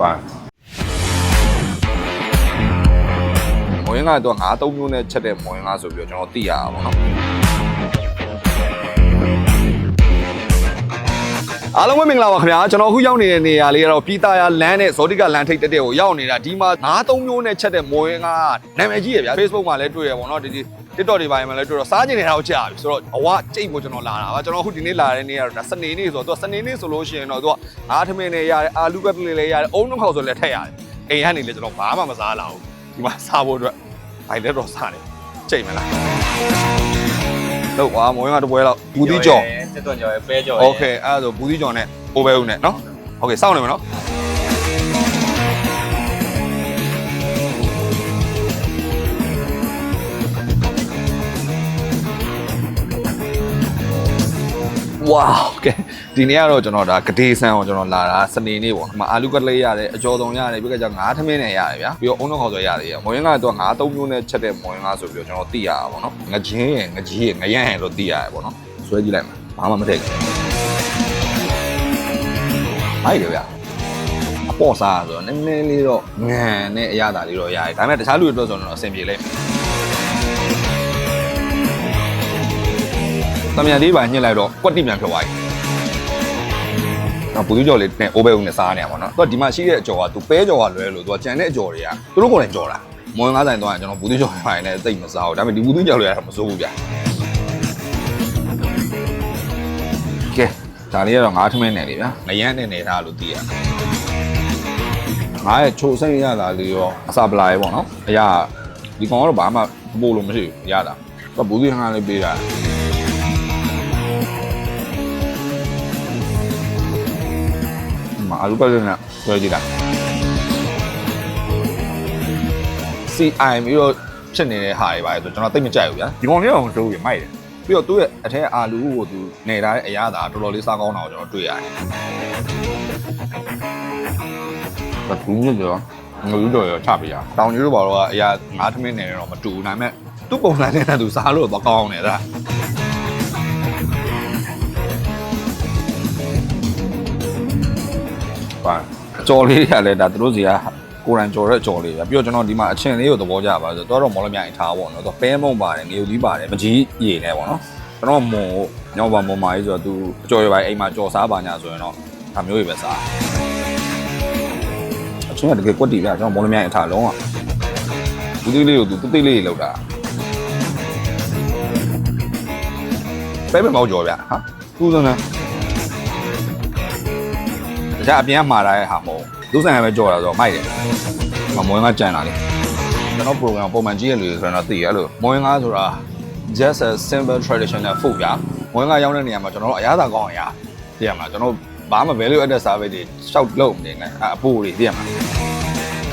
ပါမွေးငါတော့ငါသုံးမျိုးနဲ့ချက်တဲ့မွေးငါဆိုပြီးတော့ကျွန်တော်သိရတာပေါ့နော်အားလုံးပဲမင်္ဂလာပါခင်ဗျာကျွန်တော်အခုရောက်နေတဲ့နေရာလေးကတော့ပြည်သားရလမ်းနဲ့ဇောတိကလမ်းထိပ်တက်တဲ့ကိုရောက်နေတာဒီမှာငါးသုံးမျိုးနဲ့ချက်တဲ့မွေးငါနာမည်ကြီးရဗျာ Facebook မှာလည်းတွေ့ရပေါ့နော်ဒီဒီ TikTok တွေပိုင်းမှာလည်းတွေ့တော့စားကျင်နေတာကိုကြာပြီဆိုတော့အဝကြိတ်ဖို့ကျွန်တော်လာတာပါကျွန်တော်အခုဒီနေ့လာတဲ့နေ့ကတော့ဒါစနေနေ့ဆိုတော့သူကစနေနေ့ဆိုလို့ရှိရင်တော့သူကငါးထမင်းနဲ့ရတယ်အာလူကတ်လေးလည်းရတယ်အုံနှောက်ခေါက်ဆိုလည်းထည့်ရတယ်အိမ်ကနေလည်းကျွန်တော်ဘာမှမစားလာဘူးဒီမှာစားဖို့အတွက်ဘိုင်လက်တော့စားတယ်ကြိတ်မလားတော့ကွာမွေးငါတစ်ပွဲလောက်ဘူးသီးကြော် တက်တော်ကြော်ရယ်ပဲကြော်ရယ် โอเคအဲ့ဒါဆိုဘူးသီးကြော်နဲ့အိုးဘဲဦးနဲ့နော်โอเคစောင့်နေမယ်နော်ဝါโอ เคဒီနေ့ကတော့ကျွန်တော်ဒါဂဒေးဆန်ကိုကျွန်တော်လာတာစနေနေ့ပေါ့ဒီမှာအာလူကလေးရတယ်အကျော်စုံရတယ်ပြီးတော့ငါးထမင်းနဲ့ရတယ်ဗျာပြီးတော့အုံနှောက်ခေါ်ဆိုရတယ်ရမွေးငါကတော့ငါးသုံးမျိုးနဲ့ချက်တဲ့မွေးငါဆိုပြီးတော့ကျွန်တော်သိရတာပေါ့နော်ငချင်းရယ်ငကြီးရယ်ငရမ်းရယ်လို့သိရတယ်ပေါ့နော်ဆွဲကြည့်လိုက်မှာဘာမှမထည့်ဘူးမိုက်တယ်ဗျာအပေါ်စားဆိုတော့နည်းနည်းလေးတော့ငံနဲ့အရသာလေးတော့ရတယ်ဒါပေမဲ့တခြားလူတွေအတွက်ဆိုတော့အဆင်ပြေလိမ့်မယ် တမြန်လေးပါညှစ်လိုက်တော့ကွက်တိပြန်ဖြစ်သွားပြီနော်ပူသူကြော်လေးနဲ့အိုးဘဲဦးနဲ့စားနေရပါတော့။သူကဒီမှာရှိတဲ့အကြော်ကသူပဲကြော်ကလွဲလို့သူကကြံတဲ့အကြော်တွေကသူတို့ကိုယ်တိုင်ကြော်တာ။မွန်ငါးဆိုင်တော့ကျွန်တော်ပူသူကြော်တွေပိုင်းနဲ့သိပ်မစားဘူး။ဒါပေမဲ့ဒီပူသူကြော်တွေကတော့မစိုးဘူးဗျာ။ကဲဒါလေးကတော့ငါးထမင်းနယ်လေးဗျာ။ငရမ်းနဲ့နေထားလို့သိရ။ငါရဲ့ချိုစိတ်ရတာလေးရောအစာပလာရေးပေါ့နော်။အရာဒီကောင်ကတော့ဘာမှပို့လို့မရှိဘူးရတာ။သူကဘူးသူငါးလေးပေးတာ။ အာလူပတ်စနဲ့ဆွဲကြည့်တာ CI ပြီးတော့ဖြစ်နေတဲ့ဟာတွေပါလေဆိုကျွန်တော်သိပ်မကြိုက်ဘူးဗျာဒီကောင်လေးကတော့စိုးပြီးမိုက်တယ်ပြီးတော့သူ့ရဲ့အထက်အာလူကိုသူနေထားတဲ့အရာသာတော်တော်လေးစားကောင်းတာကိုကျွန်တော်တွေ့ရတယ်ဘာဘူးညကျော်ငလူတော်ရောချပေးရတောင်ကြီးတို့ဘာလို့ကအရာငါးထမင်းနေတော့မတူဘူးဒါပေမဲ့သူ့ပုံစံနဲ့သူစားလို့တော့ကောင်း နေတာပါအကျော်လေးတွေကလည်းဒါသူတို့စီကကိုရန်ကြော်တဲ့အကျော်လေးပဲပြီးတော့ကျွန်တော်ဒီမှာအချင်းလေးကိုသဘောကျပါဆိုတော့တော့မော်လမြိုင်ထားပေါ့နော်သူပဲမုံပါတယ်ငရုတ်ကြီးပါတယ်မကြီးရေနဲ့ပေါ့နော်ကျွန်တော်မုံကိုညောပါမုံမာကြီးဆိုတော့သူအကျော်ရပါအိမ်မှာကြော်စားပါညာဆိုရင်တော့ဒါမျိုးတွေပဲစားအချင်းကတကယ်ကွက်တီပြကျွန်တော်မော်လမြိုင်အထားလုံးဝဘူးသေးလေးကိုသူတိတိလေးလောက်တာပဲပဲမောက်ကြော်ဗျဟာကူးစမ်းနေ တခြားအပြင်ကမှားတာရဲ့ဟာမဟုတ်ဘူးသူဆိုင်ကပဲကြော်တာဆိုတော့မိုက်တယ်မမွေးငါကြံတာလေကျွန်တော် program ပုံမှန်ကြည့်ရလို့ဆိုတော့သိရလို့မွေးငါဆိုတာ just a simple traditional food ဗျာမွေးငါရောက်တဲ့နေရာမှာကျွန်တော်တို့အရသာကောင်းအောင်ရသိရမှာကျွန်တော်ဘာမှ value added service တွေရှောက်လုပ်နေတယ်အပူတွေသိရမှာ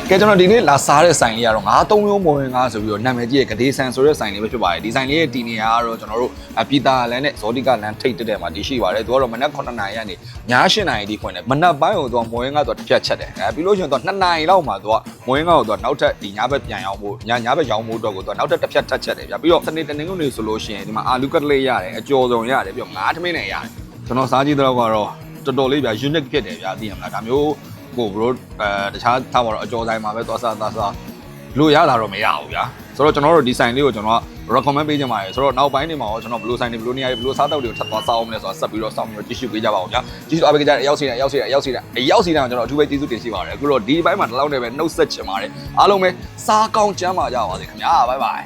ကဲကျွန်တော်ဒီနေ့လာစားတဲ့ဆိုင်လေးကတော့ငါးသုံးမျိုးမဝင်ငါဆိုပြီးတော့နာမည်ကြီးရဲ့ဂဒေးဆန်ဆိုတဲ့ဆိုင်လေးပဲဖြစ်ပါတယ်ဒီဆိုင်လေးရဲ့ဒီနေရာကတော့ကျွန်တော်တို့ပြည်တာလန်နဲ့ဇောတိကလန်ထိတ်တက်တဲ့မှာတည်ရှိပါတယ်သူကတော့မနက်9နာရီကနေည8နာရီဒီခွင်တယ်မနက်ပိုင်းကိုသူကမွေးငါသူကတစ်ဖြတ်ချက်တယ်အဲပြီးလို့ရှိရင်သူက2နာရီလောက်မှာသူကမွေးငါကိုသူကနောက်ထပ်ဒီညဘက်ပြန်ရောက်ဖို့ညညဘက်ရောက်ဖို့အတွက်ကိုသူကနောက်ထပ်တစ်ဖြတ်ထက်ချက်တယ်ဗျပြီးတော့စနေတနင်္ဂနွေဆိုလို့ရှိရင်ဒီမှာအာလူကတ်လေးရတယ်အကျော်စုံရတယ်ပြီးတော့ငါးထမင်းနဲ့ရတယ်ကျွန်တော်စားကြည့်တော့ကတော့တော်တော်လေးဗျ unique ဖြစ်တယ်ဗျသိရမလားဒါမျိုး ကိုဘရိုအဲတခြားထားပါတော့အကျော်ဆိုင်မှာပဲသွားစားသွားစားလို့ရတာတော့မရဘူးဗျာဆိုတော့ကျွန်တော်တို့ဒီဆိုင်လေးကိုကျွန်တော်က recommend ပေးချင်ပါတယ်ဆိုတော့နောက်ပိုင်းတွေမှာရောကျွန်တော်ဘယ်လိုဆိုင်တွေဘယ်လိုနေရာတွေဘယ်လိုစားတောက်တွေကိုထပ်သွားစားအောင်မလဲဆိုတာဆက်ပြီးတော့စောင့်ပြီးတော့ကြည့်ရှုပေးကြပါအောင်ဗျာကြည့်ရှုအားပေးကြတဲ့အရောက်စီတဲ့အရောက်စီတဲ့အရောက်စီတဲ့အရောက်စီတဲ့အကျွန်တော်အထူးပဲကျေးဇူးတင်ရှိပါတယ်အခုတော့ဒီဘိုင်းမှာတစ်လောက်နဲ့ပဲနှုတ်ဆက်ချင်ပါတယ်အားလုံးပဲစားကောင်းကျမ်းပါကြပါစေခင်ဗျာဘိုင်ဘိုင်